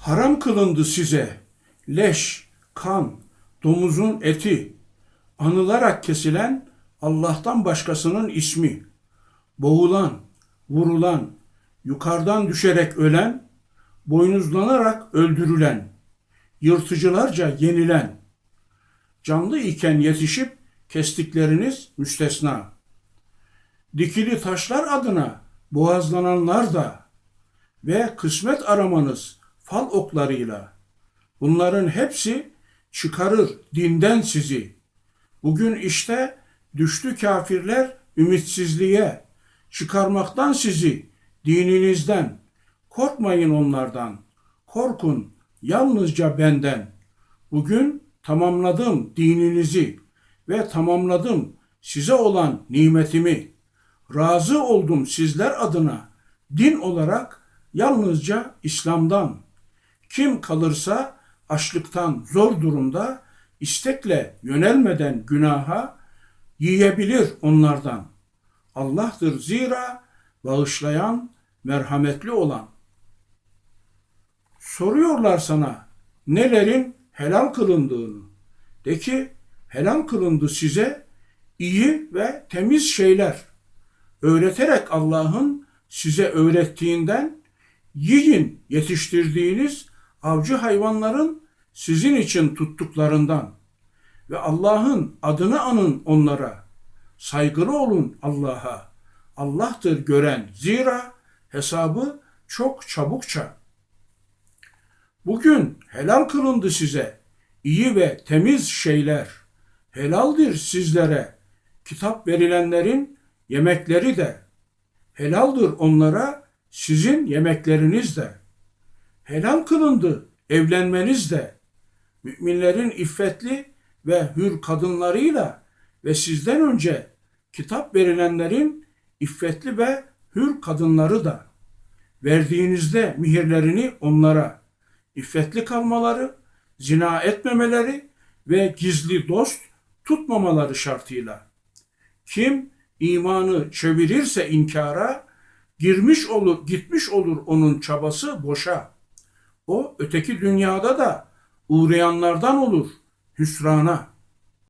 Haram kılındı size. Leş, kan, domuzun eti, anılarak kesilen Allah'tan başkasının ismi, boğulan, vurulan, yukarıdan düşerek ölen, boynuzlanarak öldürülen, yırtıcılarca yenilen, canlı iken yetişip kestikleriniz müstesna. Dikili taşlar adına boğazlananlar da ve kısmet aramanız fal oklarıyla. Bunların hepsi çıkarır dinden sizi. Bugün işte düştü kafirler ümitsizliğe, çıkarmaktan sizi dininizden. Korkmayın onlardan, korkun yalnızca benden. Bugün tamamladım dininizi ve tamamladım size olan nimetimi. Razı oldum sizler adına din olarak yalnızca İslam'dan. Kim kalırsa açlıktan zor durumda istekle yönelmeden günaha yiyebilir onlardan. Allah'tır zira bağışlayan, merhametli olan. Soruyorlar sana nelerin helal kılındığını. De ki helal kılındı size iyi ve temiz şeyler. Öğreterek Allah'ın size öğrettiğinden yiyin yetiştirdiğiniz avcı hayvanların sizin için tuttuklarından ve Allah'ın adını anın onlara. Saygılı olun Allah'a. Allah'tır gören. Zira hesabı çok çabukça. Bugün helal kılındı size iyi ve temiz şeyler. Helaldir sizlere. Kitap verilenlerin yemekleri de. Helaldir onlara sizin yemekleriniz de. Helal kılındı evlenmeniz de. Müminlerin iffetli ve hür kadınlarıyla ve sizden önce kitap verilenlerin iffetli ve hür kadınları da verdiğinizde mihirlerini onlara iffetli kalmaları, zina etmemeleri ve gizli dost tutmamaları şartıyla. Kim imanı çevirirse inkara, girmiş olur, gitmiş olur onun çabası boşa. O öteki dünyada da uğrayanlardan olur hüsrana.